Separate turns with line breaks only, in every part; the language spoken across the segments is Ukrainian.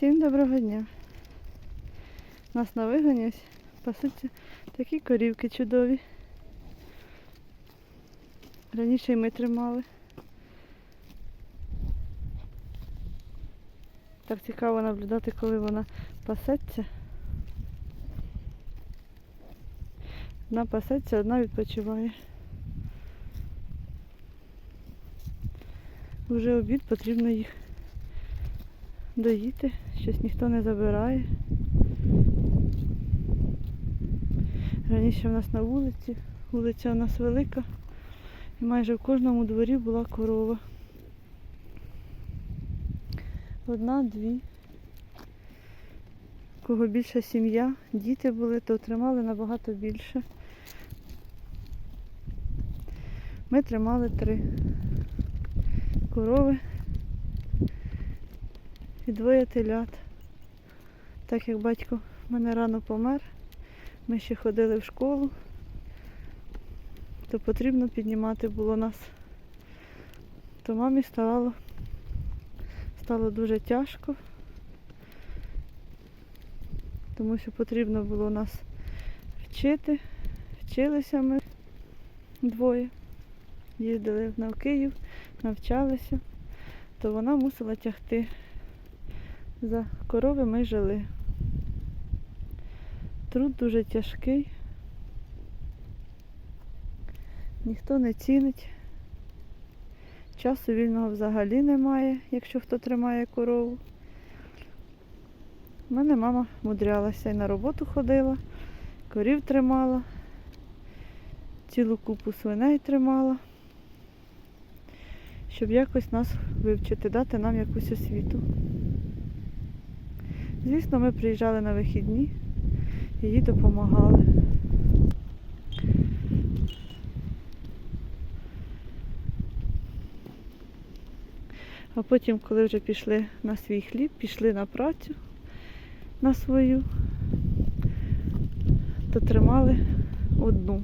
Всім доброго дня. У нас на вигоні ось пасуться такі корівки чудові. Раніше і ми тримали. Так цікаво наблюдати, коли вона пасеться. Одна пасеться, одна відпочиває. Вже обід потрібно їх доїти, щось ніхто не забирає. Раніше в нас на вулиці, вулиця у нас велика, і майже в кожному дворі була корова. Одна, дві. Кого більша сім'я, діти були, то тримали набагато більше. Ми тримали три корови і двоє телят. Так як батько в мене рано помер, ми ще ходили в школу, то потрібно піднімати було нас. То мамі ставало, стало дуже тяжко, тому що потрібно було нас вчити. Вчилися ми двоє. Їздили на Київ, навчалися, то вона мусила тягти. За корови ми жили. Труд дуже тяжкий. Ніхто не цінить. Часу вільного взагалі немає, якщо хто тримає корову. У мене мама мудрялася і на роботу ходила, корів тримала, цілу купу свиней тримала, щоб якось нас вивчити, дати нам якусь освіту. Звісно, ми приїжджали на вихідні їй допомагали. А потім, коли вже пішли на свій хліб, пішли на працю на свою, то тримали одну.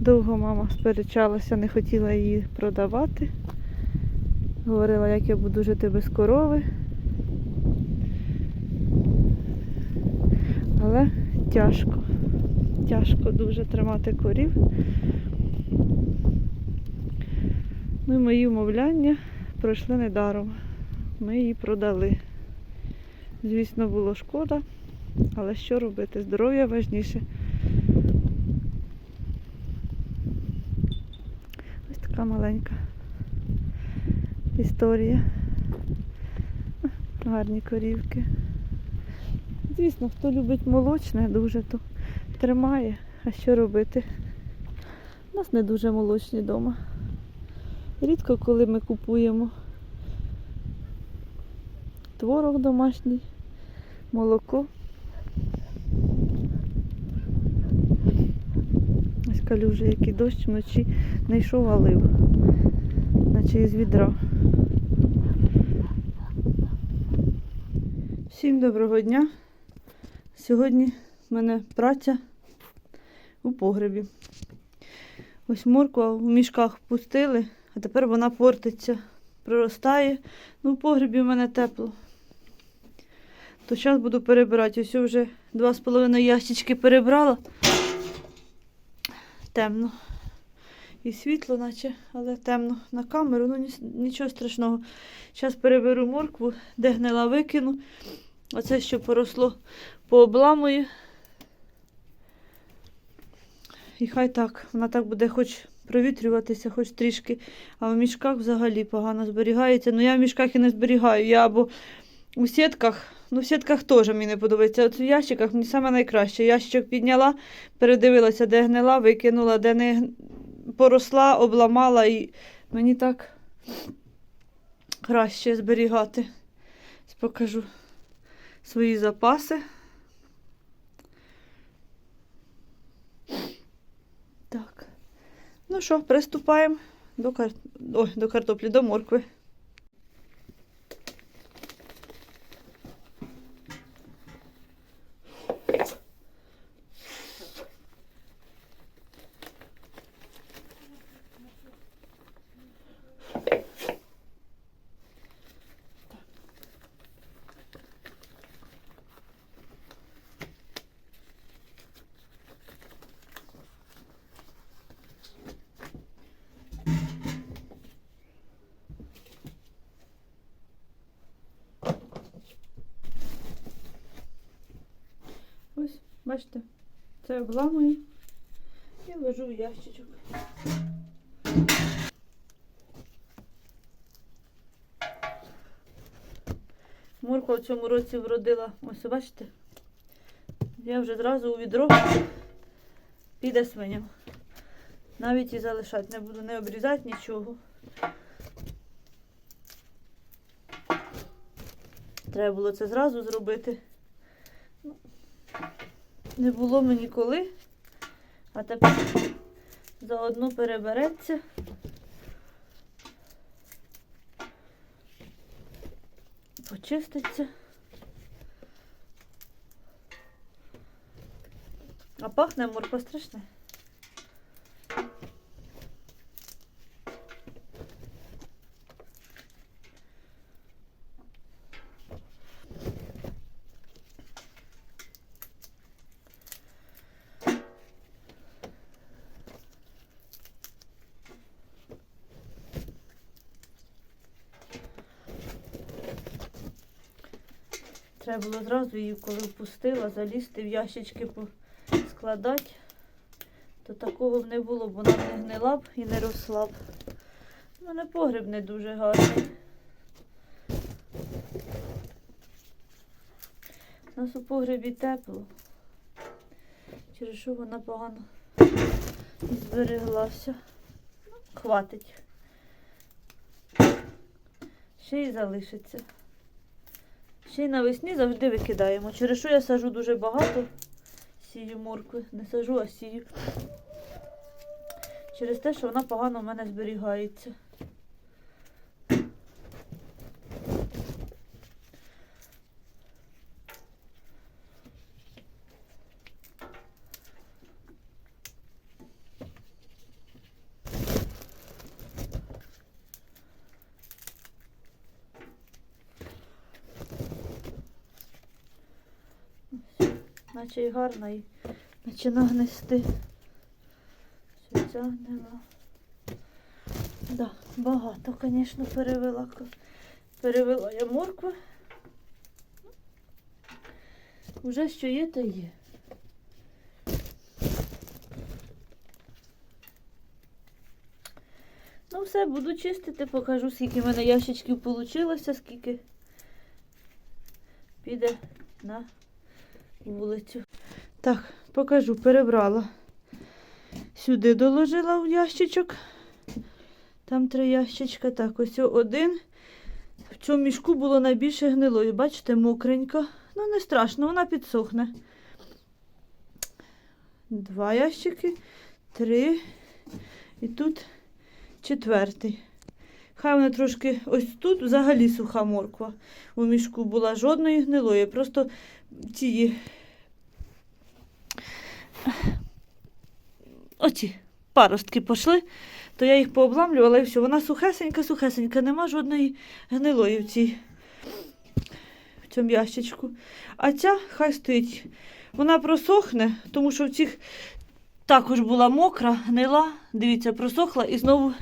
Довго мама сперечалася, не хотіла її продавати. Говорила, як я буду жити без корови. Але тяжко. Тяжко дуже тримати корів. Ну і мої умовляння пройшли недаром. Ми її продали. Звісно, було шкода, але що робити? Здоров'я важніше. Ось така маленька історія. Гарні корівки. Звісно, хто любить молочне дуже, то тримає. А що робити? У нас не дуже молочні вдома. Рідко коли ми купуємо творог домашній, молоко. Ось калюжа, який дощ вночі не йшов, а наче із відра. Всім доброго дня. Сьогодні в мене праця у погребі. Ось морква у мішках пустили, а тепер вона портиться, проростає. Ну, в погребі в мене тепло. То зараз буду перебирати. Ось вже два з половиною ящички перебрала. Темно. І світло, наче, але темно на камеру. Ну нічого страшного. Зараз переберу моркву, де гнила викину. Оце, що поросло, пообламую. І хай так, вона так буде хоч провітрюватися, хоч трішки, а в мішках взагалі погано зберігається. Ну я в мішках і не зберігаю. Я або у сітках, ну в сітках теж мені не подобається. От в ящиках мені саме найкраще. Ящичок підняла, передивилася, де гнила, викинула, де не поросла, обламала і мені так краще зберігати. Покажу свої запаси. Так. Ну що, приступаємо до, кар... Ой, до картоплі, до моркви. Бачите, це обламую і ложу в ящичок. Морква в цьому році вродила, ось бачите, я вже зразу у відро піде свиням. Навіть і залишати не буду, не обрізати нічого. Треба було це зразу зробити. Не було мені коли, а тепер заодно перебереться. Почиститься. А пахне морква страшне. Треба було зразу її, коли впустила, залізти в ящички складати. То такого б не було, бо вона не гнила б і не росла б. У мене погріб не дуже гарний. У нас у погребі тепло. Через що вона погано збереглася. Ну, Хватить. Ще й залишиться. Ще й навесні завжди викидаємо. Через що я сажу дуже багато. Сію моркви. Не сажу, а сію. Через те, що вона погано в мене зберігається. Наче і гарна і почина гнести. Все ця гнила. Да, багато, звісно, перевела. Перевела я моркви. Уже що є, то є. Ну все, буду чистити, покажу, скільки в мене ящичків вийшло, скільки піде на вулицю. Так, покажу, перебрала. Сюди доложила в ящичок. Там три ящичка. Так, ось один. В цьому мішку було найбільше гнилої. Бачите, мокренько. Ну, не страшно, вона підсохне. Два ящики, три. І тут четвертий. Хай вона трошки ось тут взагалі суха морква. У мішку була жодної гнилої. Просто ці оці паростки пішли, то я їх пообламлювала і все. Вона сухесенька, сухесенька, нема жодної гнилої в цій в цьому ящичку. А ця хай стоїть. Вона просохне, тому що в цих також була мокра, гнила. Дивіться, просохла і знову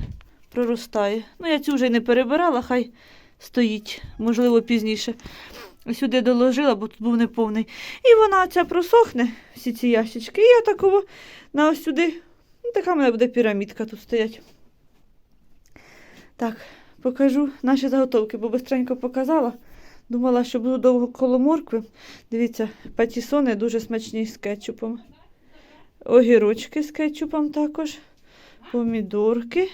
проростає. Ну, я цю вже й не перебирала, хай стоїть, можливо, пізніше. Сюди доложила, бо тут був неповний. І вона ця просохне, всі ці ящички. І я такого на ось сюди. Ну, така в мене буде пірамідка тут стоять. Так, покажу наші заготовки, бо бистренько показала. Думала, що буду довго коло моркви. Дивіться, патісони дуже смачні з кетчупом. Огірочки з кетчупом також. Помідорки.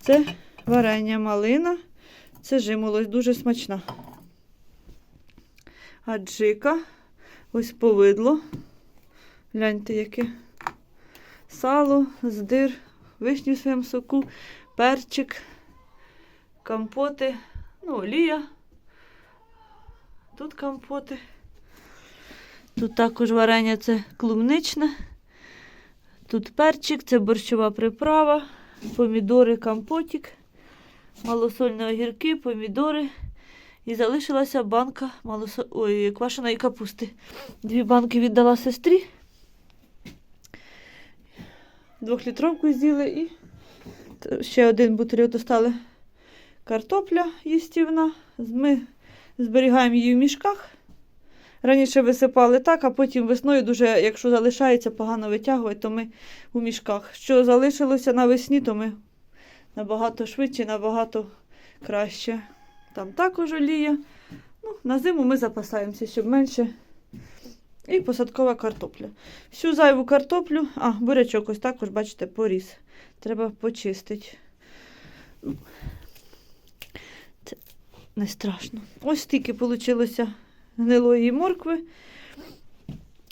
Це варення малина. Це жимолость дуже смачна. Аджика. Ось повидло. Гляньте, яке. Сало, здир, вишні в своєму соку, перчик, компоти, ну, олія. Тут компоти. Тут також варення це клубничне. Тут перчик, це борщова приправа, помідори, компотик, малосольні огірки, помідори. І залишилася банка малосо... Ой, квашеної капусти. Дві банки віддала сестрі. Двохлітровку з'їли і ще один бутильок достали картопля їстівна. Ми зберігаємо її в мішках. Раніше висипали так, а потім весною дуже, якщо залишається погано витягувати, то ми у мішках. Що залишилося навесні, то ми набагато швидше, набагато краще. Там також олія. Ну, на зиму ми запасаємося, щоб менше. І посадкова картопля. Всю зайву картоплю, а, бурячок ось також, бачите, поріс. Треба почистити. Це не страшно. Ось стільки вийшло гнилої моркви.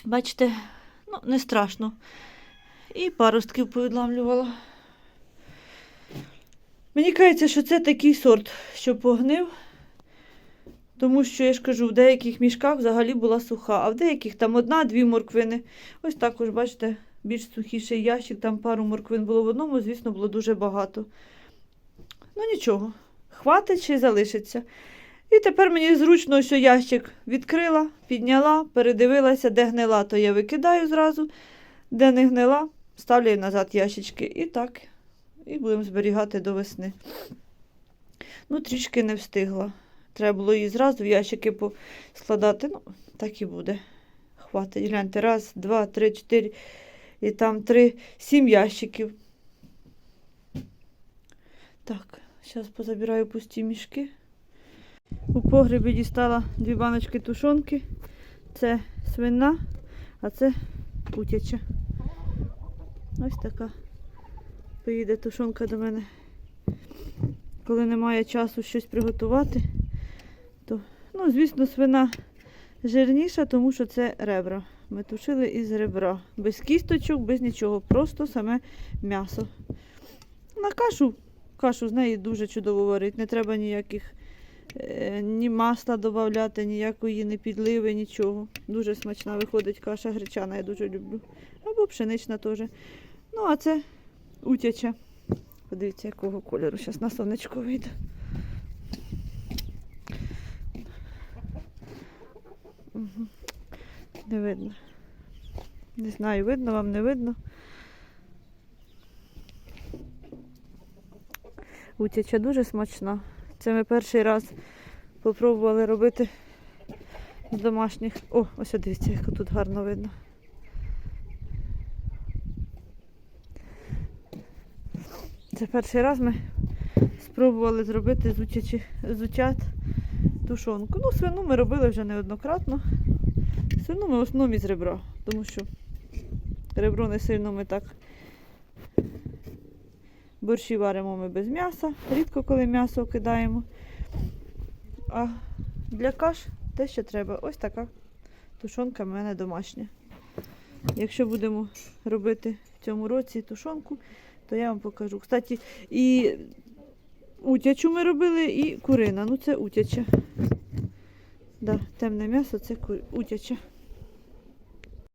Бачите, ну, не страшно. І паростків повідламлювала. Мені кажеться, що це такий сорт, що погнив. Тому що я ж кажу, в деяких мішках взагалі була суха, а в деяких там одна-дві морквини. Ось також, бачите, більш сухіший ящик, там пару морквин було в одному, звісно, було дуже багато. Ну нічого, хватить чи залишиться. І тепер мені зручно, що ящик відкрила, підняла, передивилася, де гнила, то я викидаю зразу, де не гнила, ставлю назад ящички. І так, і будемо зберігати до весни. Ну, трішки не встигла. Треба було її зразу в ящики складати. Ну, так і буде. Хватить. Гляньте, раз, два, три, чотири. І там три, сім ящиків. Так, зараз позабираю пусті мішки. У погребі дістала дві баночки тушонки. Це свина, а це утяча. Ось така. Поїде тушонка до мене. Коли немає часу щось приготувати, то, ну, звісно, свина жирніша, тому що це ребра. Ми тушили із ребра. Без кісточок, без нічого, просто саме м'ясо. На кашу, кашу з неї дуже чудово варить. Не треба ніяких е, ні масла додати, ніякої не підливи, нічого. Дуже смачна виходить каша гречана, я дуже люблю. Або пшенична теж. Ну, а це утяча. Подивіться, якого кольору. Зараз на сонечко вийде. Не видно. Не знаю, видно вам, не видно. Утяча дуже смачна. Це ми перший раз попробували робити з домашніх. О, ось дивіться, як тут гарно видно. Це перший раз ми спробували зробити з, з утят тушонку. Ну, свину ми робили вже неоднократно. Свину ми в основному із ребра, тому що ребро не сильно ми так борщі варимо ми без м'яса. Рідко коли м'ясо кидаємо. А для каш те, що треба. Ось така тушонка в мене домашня. Якщо будемо робити в цьому році тушонку, то я вам покажу. Кстати, і утячу ми робили, і курина. Ну це утяча. Да, темне м'ясо це утяча.